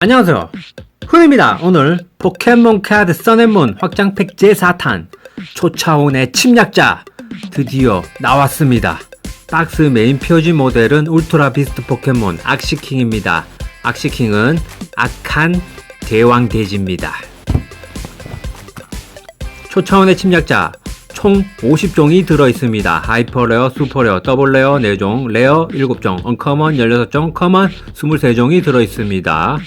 안녕하세요. 훈입니다. 오늘 포켓몬 카드 써낸문 확장팩 제4탄 초차원의 침략자 드디어 나왔습니다. 박스 메인 표지 모델은 울트라 비스트 포켓몬 악시킹입니다. 악시킹은 악한 대왕 돼지입니다. 초차원의 침략자 총 50종이 들어있습니다. 하이퍼레어, 슈퍼레어, 더블레어 4종, 레어 7종, 언커먼 16종, 커먼 23종이 들어있습니다.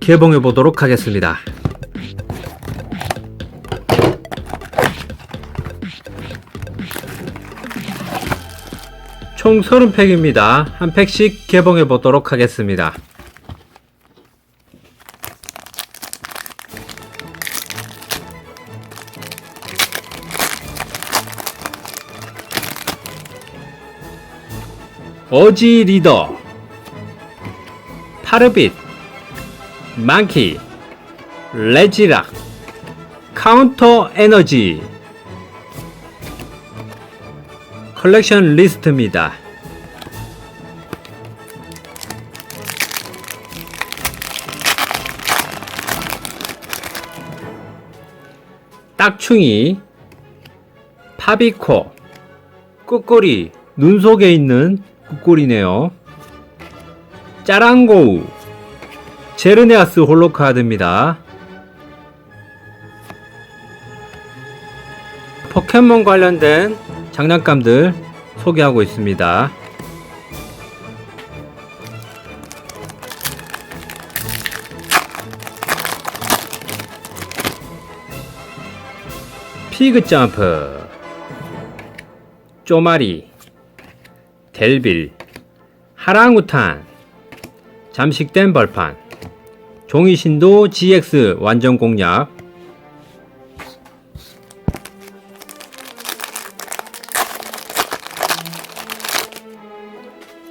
개봉해 보도록 하겠습니다. 총 30팩입니다. 한 팩씩 개봉해 보도록 하겠습니다. 어지 리더 파르빗 만키 레지락 카운터 에너지 컬렉션 리스트입니다. 딱충이 파비코 꾹꾸리 눈 속에 있는 꾹꾸리네요. 짜랑고우 제르네아스 홀로카드입니다. 포켓몬 관련된 장난감들 소개하고 있습니다. 피그 점프, 쪼마리, 델빌, 하랑우탄, 잠식된 벌판, 종이신도 GX 완전 공략,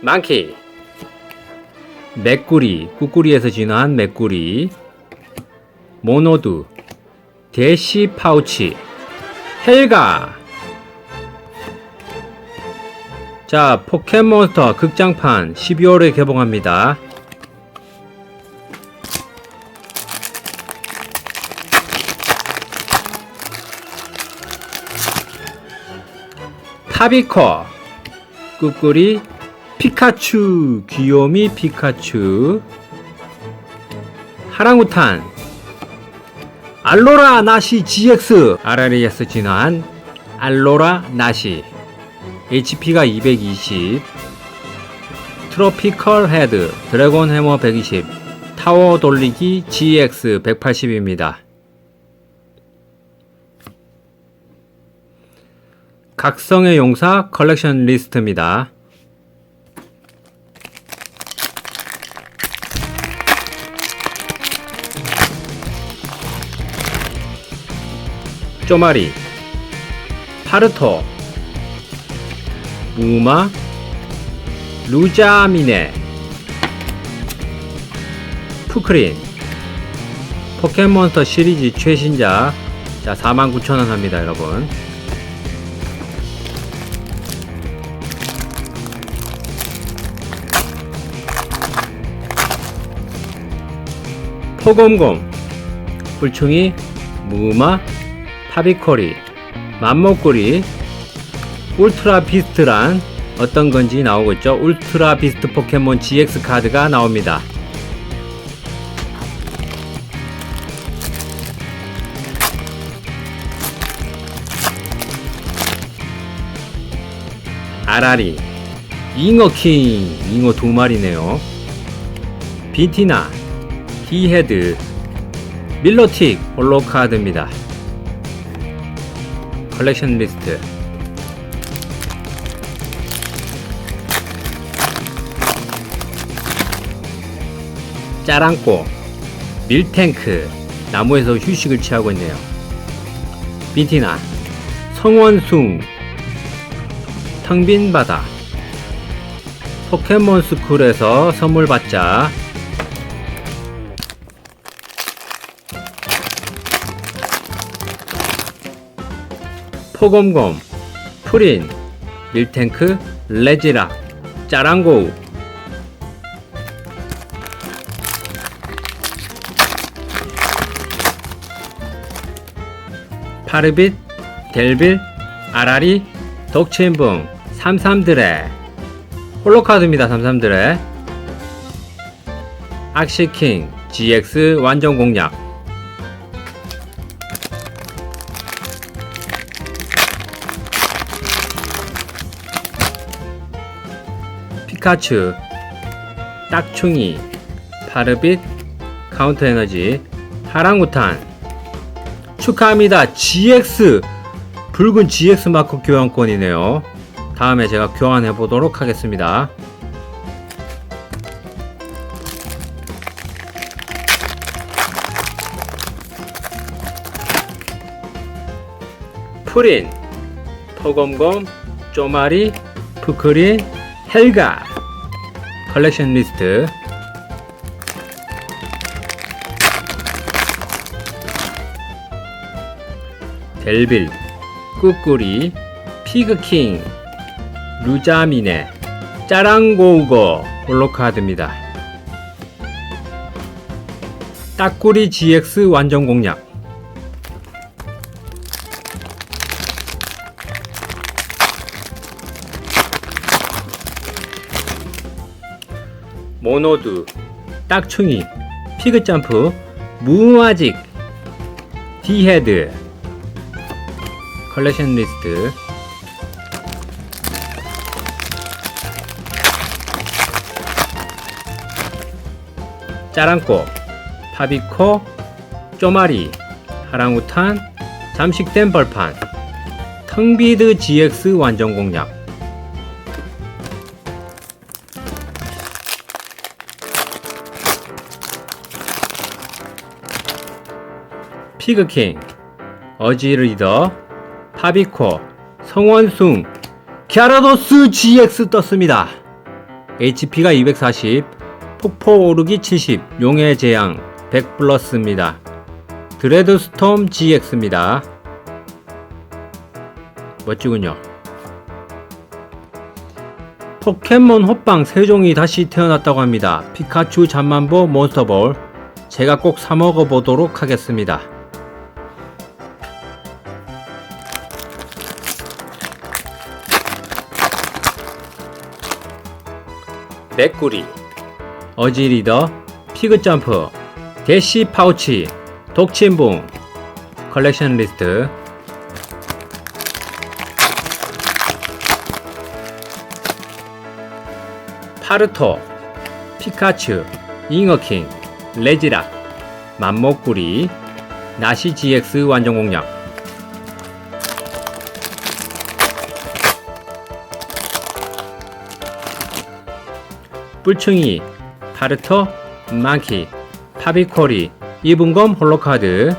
많기, 맥구리, 꾸꾸리에서 진화한 맥구리, 모노드, 대시 파우치, 헬가, 자, 포켓몬스터 극장판 12월에 개봉합니다. 파비코, 꾸꾸리, 피카츄, 귀요미 피카츄, 하랑우탄, 알로라 나시 GX, RRES 진화한 알로라 나시, HP가 220 트로피컬 헤드 드래곤 해머 120 타워 돌리기 GX 180입니다. 각성의 용사 컬렉션 리스트입니다. 쪼마리 파르토 무마 루자미네 푸크린 포켓몬스터 시리즈 최신작 자 49,000원 합니다 여러분 포곰곰 불충이 무마 파비코리 맘먹구리 울트라 비스트란 어떤 건지 나오고 있죠. 울트라 비스트 포켓몬 GX 카드가 나옵니다. 아라리, 잉어킹, 잉어 두 마리네요. 비티나, 디헤드, 밀로틱 홀로 카드입니다. 컬렉션 리스트. 짜랑꼬, 밀탱크, 나무에서 휴식을 취하고 있네요. 비티나, 성원숭, 텅빈 바다, 포켓몬 스쿨에서 선물 받자. 소곰곰, 프린, 밀탱크, 레지락, 짜랑고우. 파르빗, 델빌, 아라리, 덕친봉, 삼삼드레 홀로카드입니다 삼삼드레 악시킹, GX 완전 공략. 피카츄, 딱충이, 파르빗, 카운터 에너지, 하랑우탄. 축하합니다. GX! 붉은 GX 마커 교환권이네요. 다음에 제가 교환해 보도록 하겠습니다. 프린, 포검검, 쪼마리, 푸크린, 헬가 컬렉션 리스트 델빌, 꾸꾸리, 피그킹, 루자미네, 짜랑고우거 홀로카드입니다. 딱꾸리 GX 완전 공략 모노드, 딱충이, 피그점프, 무아직, 디헤드, 컬렉션 리스트, 짜랑꼬, 파비코, 쪼마리, 하랑우탄, 잠식된 벌판, 텅비드 GX 완전 공략, 피그킹, 어지리더, 파비코, 성원숭, 갸라도스 GX 떴습니다. HP가 240, 폭포 오르기 70, 용의 재앙 100 플러스입니다. 드레드 스톰 GX입니다. 멋지군요. 포켓몬 호빵 세종이 다시 태어났다고 합니다. 피카츄 잠만보 몬스터볼. 제가 꼭 사먹어 보도록 하겠습니다. 맥구리, 어지리더, 피그점프, 대시 파우치, 독침봉, 컬렉션 리스트, 파르토, 피카츄, 잉어킹, 레지락, 맘목구리, 나시 GX 완전 공략, 뿔충이, 파르터, 마키, 파비코리, 이분검 홀로카드,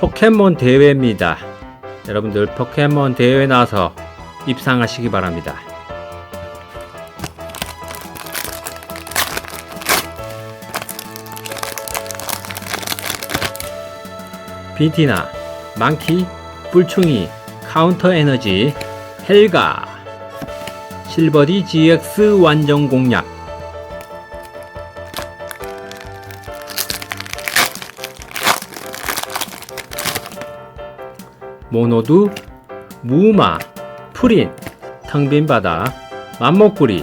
포켓몬 대회입니다. 여러분들 포켓몬 대회 나와서 입상하시기 바랍니다. 빈티나, 망키, 뿔충이, 카운터 에너지, 헬가, 실버디 GX 완전 공략. 모노두, 무마, 프린, 텅빈 바다, 맘먹구리,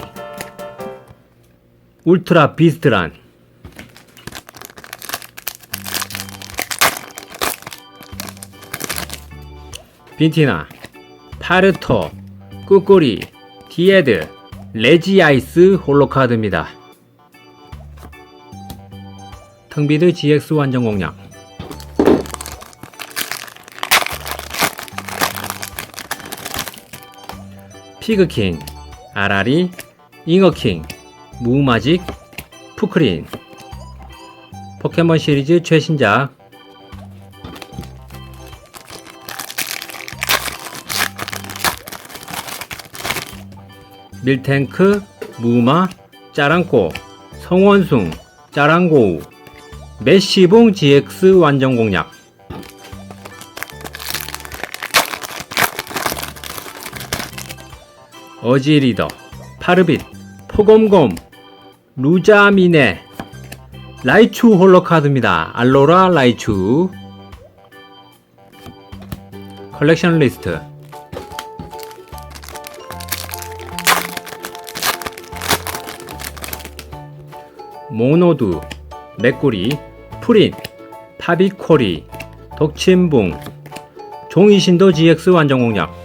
울트라 비스트란. 빈티나, 파르토, 꾸꾸리, 디에드, 레지아이스 홀로카드입니다. 텅비드 GX 완전 공략. 피그킹, 아라리, 잉어킹, 무마직, 푸크린. 포켓몬 시리즈 최신작 밀탱크, 무마, 짜랑꼬, 성원숭, 짜랑고우, 메시봉 GX 완전 공략 어지리더, 파르빗, 포검곰, 루자미네, 라이츄 홀러 카드입니다. 알로라 라이츄. 컬렉션 리스트. 모노두, 메꾸리, 프린, 파비코리, 독침붕, 종이신도 GX 완전 공략.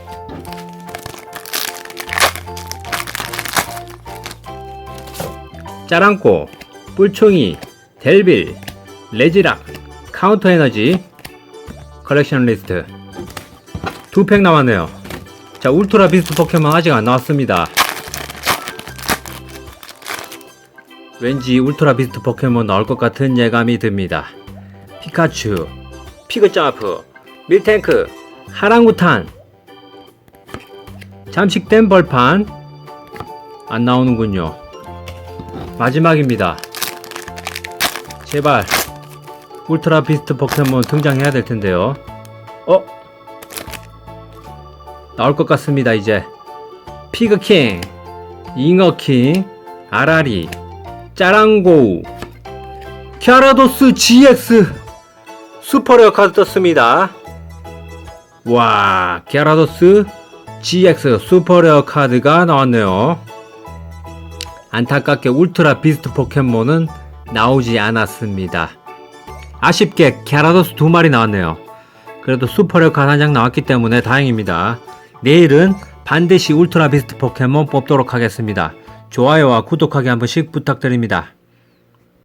짜랑꼬, 뿔총이, 델빌, 레지락, 카운터 에너지, 컬렉션 리스트. 두 팩 남았네요. 자, 울트라 비스트 포켓몬 아직 안 나왔습니다. 왠지 울트라 비스트 포켓몬 나올 것 같은 예감이 듭니다. 피카츄, 피그점프, 밀탱크, 하랑구탄, 잠식된 벌판, 안 나오는군요. 마지막입니다. 제발, 울트라 비스트 포켓몬 등장해야 될 텐데요. 어? 나올 것 같습니다, 이제. 피그킹, 잉어킹, 아라리, 짜랑고우, 캬라도스 GX, 슈퍼레어 카드 떴습니다. 와, 캬라도스 GX 슈퍼레어 카드가 나왔네요. 안타깝게 울트라 비스트 포켓몬은 나오지 않았습니다. 아쉽게 갸라도스 두 마리 나왔네요. 그래도 슈퍼레어 카드 한 장 나왔기 때문에 다행입니다. 내일은 반드시 울트라 비스트 포켓몬 뽑도록 하겠습니다. 좋아요와 구독하기 한 번씩 부탁드립니다.